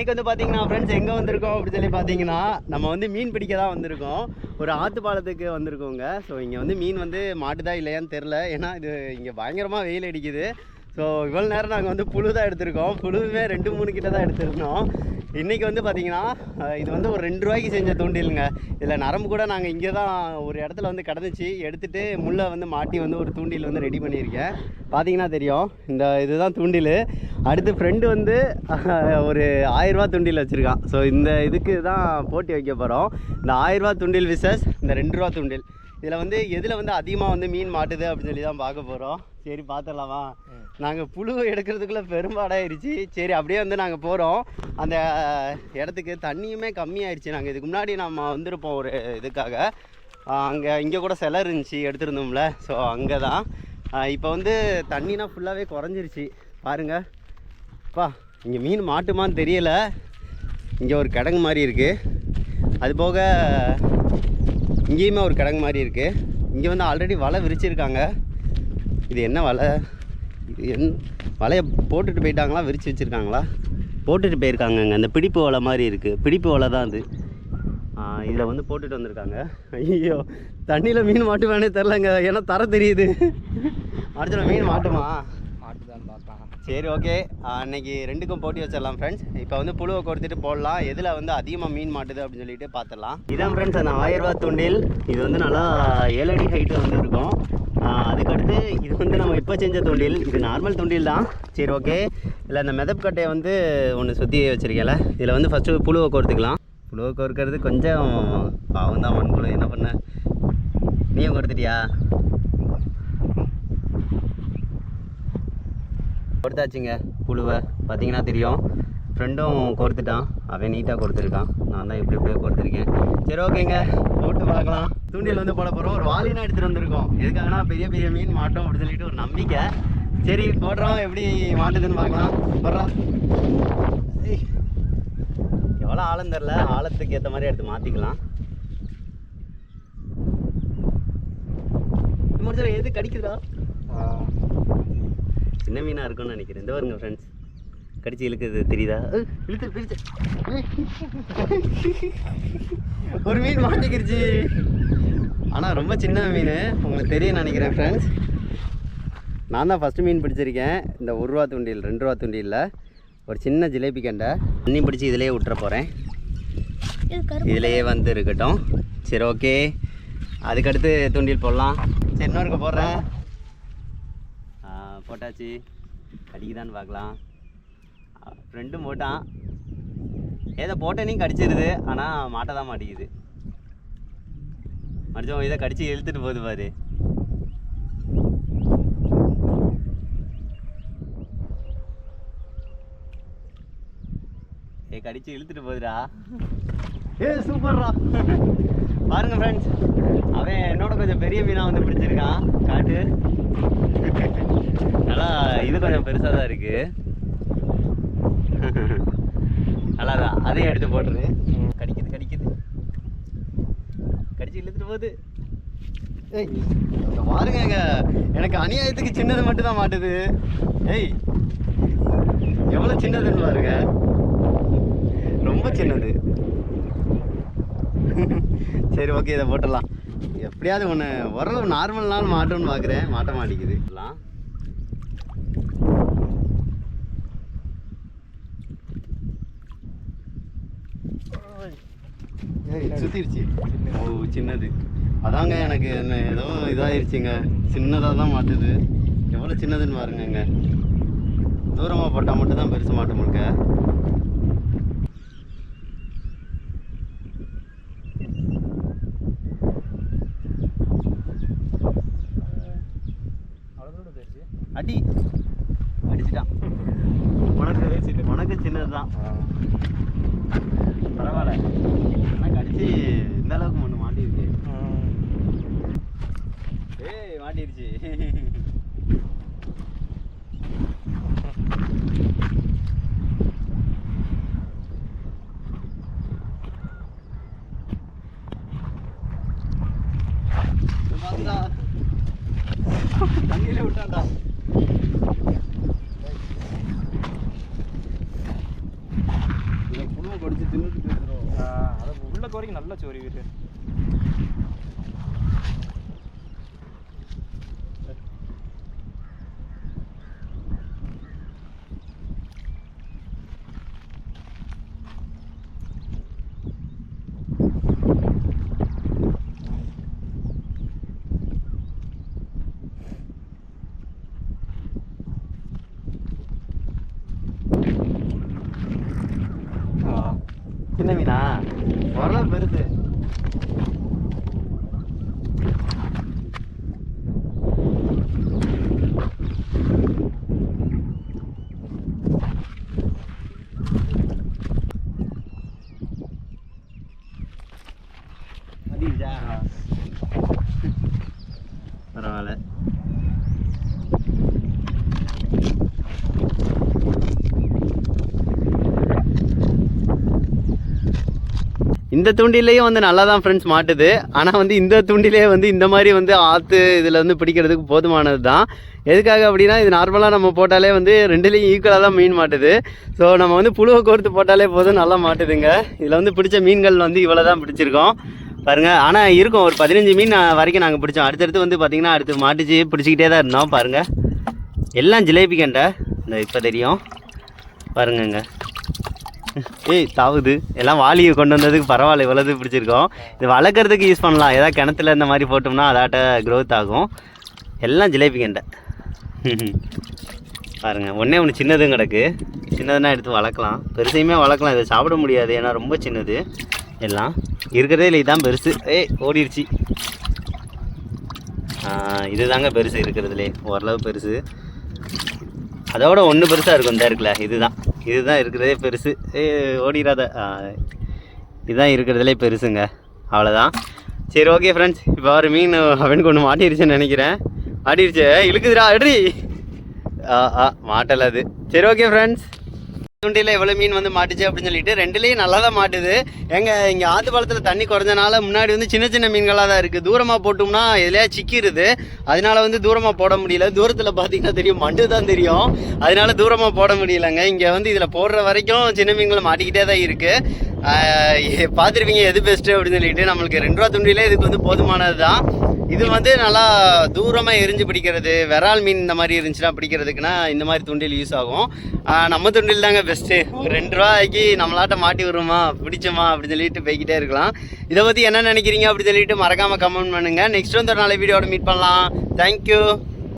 இன்றைக்கி வந்து பார்த்தீங்கன்னா ஃப்ரெண்ட்ஸ் எங்கே வந்திருக்கோம் அப்படின்னு சொல்லி பார்த்தீங்கன்னா நம்ம வந்து மீன் பிடிக்க தான் வந்திருக்கோம். ஒரு ஆற்று பாலத்துக்கு வந்திருக்கோங்க. ஸோ இங்கே வந்து மீன் வந்து மாட்டுதா இல்லையான்னு தெரில ஏன்னா இது இங்கே பயங்கரமாக வெயில் அடிக்குது. ஸோ இவ்வளோ நேரம் நாங்கள் வந்து புழு தான் எடுத்திருக்கோம். புழுவுமே ரெண்டு மூணு கிட்ட தான் எடுத்திருந்தோம். இன்றைக்கி வந்து பார்த்தீங்கன்னா இது வந்து ஒரு ரெண்டு ரூபாய்க்கு செஞ்ச தூண்டிலுங்க. இதில் நரம்பு கூட நாங்கள் இங்கே தான் ஒரு இடத்துல வந்து கிடந்துச்சு. எடுத்துகிட்டு முள்ளை வந்து மாட்டி வந்து ஒரு தூண்டில் வந்து ரெடி பண்ணியிருக்கேன். பார்த்தீங்கன்னா தெரியும். இந்த இதுதான் தூண்டில். அடுத்து ஃப்ரெண்டு வந்து ஒரு ஆயிரரூபா தூண்டில் வச்சுருக்கான். ஸோ இந்த இதுக்கு தான் போட்டி வைக்க போகிறோம் இந்த ஆயிரரூபா தூண்டில் விசஸ் இந்த ரெண்டு ரூபா தூண்டில். இதில் வந்து எதில் வந்து அதிகமாக வந்து மீன் மாட்டுது அப்படின்னு சொல்லி தான் பார்க்க போகிறோம். சரி பார்த்துடலாமா? நாங்கள் புழு எடுக்கிறதுக்குள்ளே பெரும்பாடாயிருச்சு. சரி அப்படியே வந்து நாங்கள் போகிறோம் அந்த இடத்துக்கு தண்ணியுமே கம்மியாயிருச்சு. நாங்கள் இதுக்கு முன்னாடி நம்ம வந்திருப்போம் ஒரு இதுக்காக. அங்கே இங்கே கூட சிலை இருந்துச்சு எடுத்திருந்தோம்ல. ஸோ அங்கே தான். இப்போ வந்து தண்ணினா ஃபுல்லாகவே குறைஞ்சிருச்சு. பாருங்கள் பா இங்கே மீன் மாட்டுமான்னு தெரியலை. இங்கே ஒரு கிடங்கு மாதிரி இருக்குது அது போக இங்கேயுமே ஒரு கிடங்கு மாதிரி இருக்குது இங்கே வந்து ஆல்ரெடி வலை விரிச்சிருக்காங்க. இது என்ன வலை? இது என் வலையை போட்டுட்டு போயிட்டாங்களா? விரிச்சு வச்சுருக்காங்களா? போட்டுட்டு போயிருக்காங்கங்க. அந்த பிடிப்பு வலை மாதிரி இருக்குது பிடிப்பு வலை தான் அது. இதில் வந்து போட்டுட்டு வந்திருக்காங்க. ஐயோ தண்ணியில் மீன் மாட்டுவானே தெரிலங்க ஏன்னா தர தெரியுது. அடுத்த மீன் மாட்டுமா? சரி ஓகே. அன்னைக்கு ரெண்டுக்கும் போட்டி வச்சிடலாம் ஃப்ரெண்ட்ஸ் இப்போ வந்து புழுவை கொடுத்துட்டு போடலாம். எதில் வந்து அதிகமாக மீன் மாட்டுது அப்படின்னு சொல்லிட்டு பார்த்துடலாம் இதான் ஃப்ரெண்ட்ஸ் அந்த ஆயிரம் ரூபா தூண்டில். இது வந்து நல்லா ஏழு அடி ஹைட்டு வந்து இருக்கும். அதுக்கடுத்து இது வந்து நம்ம இப்போ செஞ்ச தூண்டில். இது நார்மல் தூண்டில் தான். சரி ஓகே. இல்லை இந்த மெதப்பு கட்டையை வந்து ஒன்று சுற்றி வச்சுருக்கல. இதில் வந்து ஃபஸ்ட்டு புழுவை கோர்த்துக்கலாம். புழுவை கோர்க்கறது கொஞ்சம் பாவம் தான் மண்புழு. என்ன பண்ண? நீயும் கொடுத்துட்டியா கொடுத்தாச்சுங்க. புழுவை. பார்த்தீங்கன்னா தெரியும். ஃப்ரெண்டும் கொடுத்துட்டான். அவன் நீட்டாக கொடுத்துருக்கான். நான் தான் எப்படி எப்படியோ கொடுத்துருக்கேன். சரி ஓகேங்க. போட்டு பார்க்கலாம். தூண்டில் வந்து போட போகிறோம் ஒரு வாலினா எடுத்துகிட்டு வந்திருக்கோம். எதுக்காகனா பெரிய பெரிய மீன் மாட்டோம் அப்படின்னு சொல்லிட்டு ஒரு நம்பிக்கை. சரி போடுறோம். எப்படி மாட்டுதுன்னு பார்க்கலாம். போடுறோம். எவ்வளோ ஆழம் தெரில. ஆழத்துக்கு ஏற்ற மாதிரி எடுத்து மாற்றிக்கலாம் முடிச்சல எது கடிக்குதா சின்ன மீனாக இருக்கும்னு நினைக்கிறேன். இந்த வருங்க ஃப்ரெண்ட்ஸ் கடிச்சு இழுக்குது தெரியுதா? இழுத்து பிடிச்சு ஒரு மீன் மாட்டிக்கிருச்சு ஆனால் ரொம்ப சின்ன மீன். உங்களுக்கு தெரியும் நினைக்கிறேன் ஃப்ரெண்ட்ஸ் நான் தான் ஃபஸ்ட்டு மீன் பிடிச்சிருக்கேன். இந்த ஒரு ரூபா தூண்டில் ரெண்டு ரூபா தூண்டிலில் ஒரு சின்ன ஜிலேபி கண்டை. தண்ணி பிடிச்சி இதிலேயே விட்டுற போகிறேன் இதிலேயே வந்து இருக்கட்டும். சரி ஓகே அதுக்கடுத்து தூண்டில் போடலாம். சரி இன்னொருக்க போடுறேன். போட்டாச்சு. கடிக்குதான்னு பார்க்கலாம். ஃப்ரெண்டும் போட்டான். ஏதோ போட்டனையும் கடிச்சிருது. ஆனால் மாட்ட தான் மாட்டேங்குது மறுச்சவன் இதை கடிச்சு இழுத்துட்டு போகுது பாரு. ஏ கடிச்சு இழுத்துட்டு போகுதுடா. ஏ சூப்பர்ரா. பாருங்க ஃப்ரெண்ட்ஸ் அவன் என்னோட கொஞ்சம் பெரிய மீனா வந்து பிடிச்சிருக்கான். காட்டு. நல்லா இது கொஞ்சம் பெருசாக தான் இருக்கு. நல்லா அதையும் எடுத்து போட்டுரு. கடிக்குது கடிக்குது. கடிச்சு இழுத்துட்டு போகுது. ஏய் பாருங்க எனக்கு அநியாயத்துக்கு சின்னது மட்டும் தான் மாட்டுது. ஏய் எவ்வளோ சின்னதுன்னு பாருங்க. ரொம்ப சின்னது. சரி ஓகே இதை போட்டுடலாம். எப்படியாவது ஒன்று ஓரளவு நார்மல் நாள் மாட்டோம்னு பார்க்குறேன் மாட்ட மாட்டேங்குது. எல்லாம். சுத்திருச்சு. ஓ சின்னது. அதாங்க எனக்கு என்ன ஏதோ இதாகிருச்சுங்க சின்னதாக தான் மாட்டுது. எவ்வளோ சின்னதுன்னு பாருங்கங்க. தூரமாக போட்டால் மட்டும் தான் பெருசு மாட்ட முழுக்க அடி. அடிச்சிட்டான். உனக்கு உனக்கு சின்னது தான் பரவாயில்ல. ஆனால் கடிச்சு இந்த அளவுக்கு ஒன்று மாட்டிருக்கு ஏய் மாட்டிருச்சு. தண்ணியில விட்டான்டா. பிடிச்சி தின்னுட்டு போயிடும் அதை உள்ள வரைக்கும் நல்ல சோரி வீட்டு சின்ன மீனா பெருசு. மாட்டிக்கிச்சா? பரவாயில்ல. இந்த தூண்டிலையும் வந்து நல்லா தான் ஃப்ரெண்ட்ஸ் மாட்டுது. ஆனால் வந்து இந்த தூண்டிலே வந்து இந்த மாதிரி வந்து ஆற்று இதில் வந்து பிடிக்கிறதுக்கு போதுமானது தான் எதுக்காக அப்படின்னா இது நார்மலாக நம்ம போட்டாலே வந்து ரெண்டுலேயும் ஈக்குவலாக தான் மீன் மாட்டுது. ஸோ நம்ம வந்து புழுவை கோர்த்து போட்டாலே போதும் நல்லா மாட்டுதுங்க. இதில் வந்து பிடிச்ச மீன்கள் வந்து இவ்வளோ தான் பிடிச்சிருக்கோம். பாருங்கள் ஆனால் இருக்கும் ஒரு பதினஞ்சு மீன் வரைக்கும் நாங்கள் பிடிச்சோம். அடுத்தடுத்து வந்து பார்த்திங்கன்னா அடுத்து மாட்டிச்சு பிடிச்சிக்கிட்டே தான் இருந்தோம் பாருங்கள் எல்லாம் ஜிலேபி கண்டை. இந்த இப்போ தெரியும். பாருங்கங்க. ஏய் தாவுது எல்லாம் வாளியை கொண்டு வந்ததுக்கு பரவாயில்ல இவ்வளவு பிடிச்சிருக்கோம். இது வளர்க்குறதுக்கு யூஸ் பண்ணலாம். ஏதாவது கிணத்துல இந்த மாதிரி போட்டோம்னா அதாட்ட க்ரோத் ஆகும். எல்லாம் ஜிலேபி கண்டை. பாருங்க ஒன்றே ஒன்று சின்னதும் கிடக்கு. சின்னதுன்னா எடுத்து வளர்க்கலாம். பெருசையுமே வளர்க்கலாம். இதை சாப்பிட முடியாது ஏன்னா ரொம்ப சின்னது. எல்லாம் இருக்கிறதே இல்லை இதுதான் பெருசு. ஏய் ஓடிடுச்சு இது இதுதாங்க பெருசு இருக்கிறதுலே. ஓரளவு பெருசு. அதோட ஒன்று பெருசாக இருக்கும் இந்த இருக்குல்ல இதுதான். இதுதான் இருக்கிறதே பெருசு. ஏ ஓடிடாத இதுதான் இருக்கிறதுலே பெருசுங்க. அவ்வளோதான் சரி ஓகே ஃப்ரெண்ட்ஸ் இப்போ ஒரு மீன் அவனுக்கு ஒன்று மாட்டிருச்சுன்னு நினைக்கிறேன். மாட்டிருச்சு. இழுக்குதுடா எட்ரி ஆ ஆ மாட்டலை அது. சரி ஓகே ஃப்ரெண்ட்ஸ் தூண்டியில் எவ்வளோ மீன் வந்து மாட்டுச்சு அப்படின்னு சொல்லிட்டு ரெண்டுலேயும் நல்லா தான் மாட்டுது. எங்கள் இங்கே ஆற்று பாலத்தில் தண்ணி குறைஞ்சனால முன்னாடி வந்து சின்ன சின்ன மீன்களாக தான் இருக்குது தூரமாக போட்டோம்னா எதுலையா சிக்கிருது. அதனால வந்து தூரமாக போட முடியல. தூரத்தில் பார்த்தீங்கன்னா தெரியும் மண்டு தான் தெரியும். அதனால தூரமாக போட முடியலங்க. இங்கே வந்து இதில் போடுற வரைக்கும் சின்ன மீன்களை மாட்டிக்கிட்டே தான் இருக்குது பார்த்துருப்பீங்க எது பெஸ்ட்டு அப்படின்னு சொல்லிட்டு. நம்மளுக்கு ரெண்டு ரூபா துண்டிலே இதுக்கு வந்து போதுமானது தான் இது வந்து நல்லா தூரமாக எரிஞ்சு பிடிக்கிறது விரால் மீன் இந்த மாதிரி இருந்துச்சுன்னா பிடிக்கிறதுக்குன்னா இந்த மாதிரி துண்டில் யூஸ் ஆகும். நம்ம துண்டில் தாங்க பெஸ்ட்டு ரெண்டு ரூபாய்க்கு நம்மளாட்ட மாட்டி விடுமா பிடிச்சோமா அப்படின்னு சொல்லிட்டு போய்கிட்டே இருக்கலாம். இதை பற்றி என்ன நினைக்கிறீங்க அப்படின்னு சொல்லிட்டு மறக்காமல் கமெண்ட் பண்ணுங்கள் நெக்ஸ்ட் வந்து ஒரு நாளை வீடியோட மீட் பண்ணலாம். தேங்க்யூ